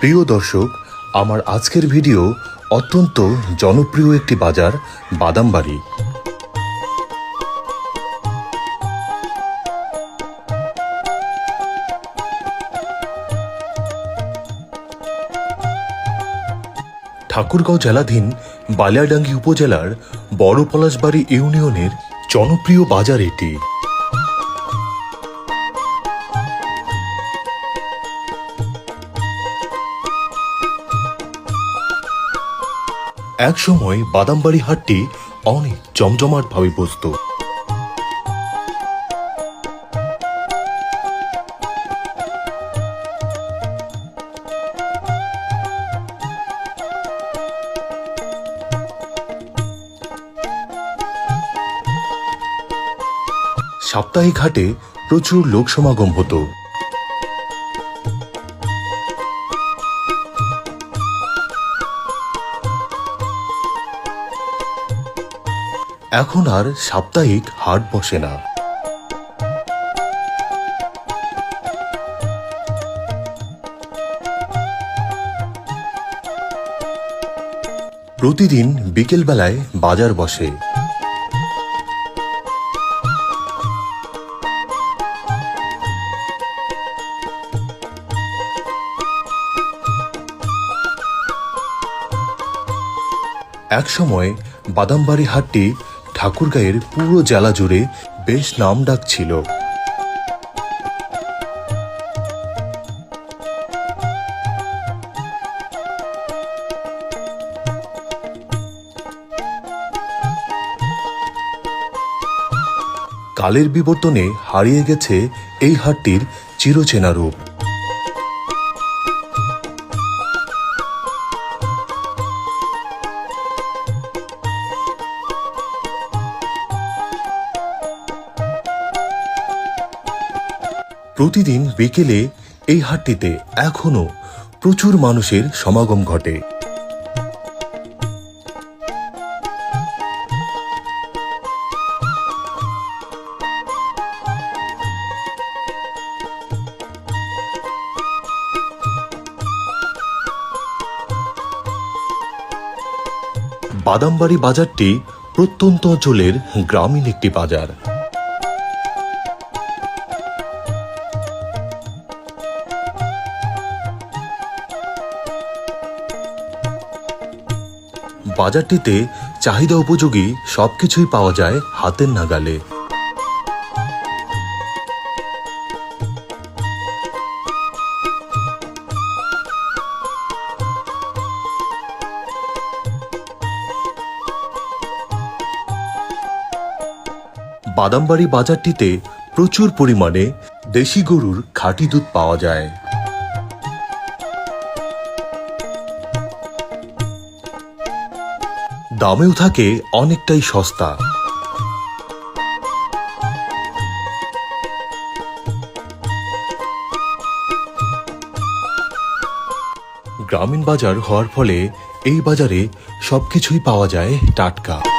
প্রিয় দর্শক, আমার আজকের ভিডিও অত্যন্ত জনপ্রিয় একটি বাজার, বাদামবাড়ি। ঠাকুরগাঁও জেলাধীন বালিয়াডাঙ্গি উপজেলার বড় পলাশবাড়ি ইউনিয়নের জনপ্রিয় বাজার এটি। একসময় বাদামবাড়ি হাটটি অনেক জমজমাট ভাবে বসত। সাপ্তাহিক হাটে প্রচুর লোক সমাগম হতো। এখন আর সাপ্তাহিক হাট বসে না। প্রতিদিন বিকেলবেলায় বাজার বসে। একসময় বাদামবাড়ি হাটটি ঠাকুরগাঁয়ের পুরো জেলা জুড়ে বেশ নাম ডাক ছিল। কালের বিবর্তনে হারিয়ে গেছে এই হাটটির চিরচেনা রূপ। প্রতিদিন বিকেলে এই হাটটিতে এখনও প্রচুর মানুষের সমাগম ঘটে। বাদামবাড়ি বাজারটি প্রত্যন্ত অঞ্চলের গ্রামীণ একটি বাজার। বাজারটিতে চাহিদা উপযোগী সবকিছুই পাওয়া যায় হাতের নাগালে। বাদামবাড়ি বাজারটিতে প্রচুর পরিমাণে দেশি গরুর খাঁটি দুধ পাওয়া যায়। দামেও থাকে অনেকটাই সস্তা। গ্রামীণ বাজার হওয়ার ফলে এই বাজারে সবকিছুই পাওয়া যায় টাটকা।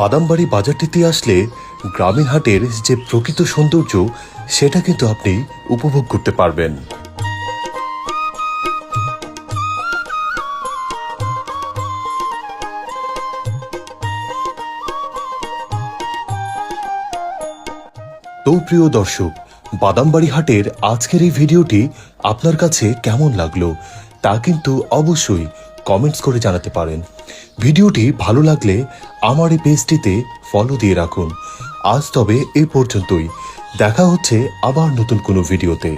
বাদামবাড়ি বাজারটিতে আসলে গ্রামীণ হাটের যে প্রকৃত সৌন্দর্য, সেটা কিন্তু আপনি উপভোগ করতে পারবেন। তো প্রিয় দর্শক, বাদামবাড়ি হাটের আজকের এই ভিডিওটি আপনার কাছে কেমন লাগল তা কিন্তু অবশ্যই কমেন্টস করে জানাতে পারেন। ভিডিওটি ভালো লাগলে আমার এই পেজটিতে ফলো দিয়ে রাখুন। আজ তবে এ পর্যন্তই। দেখা হচ্ছে আবার নতুন কোনো ভিডিওতে।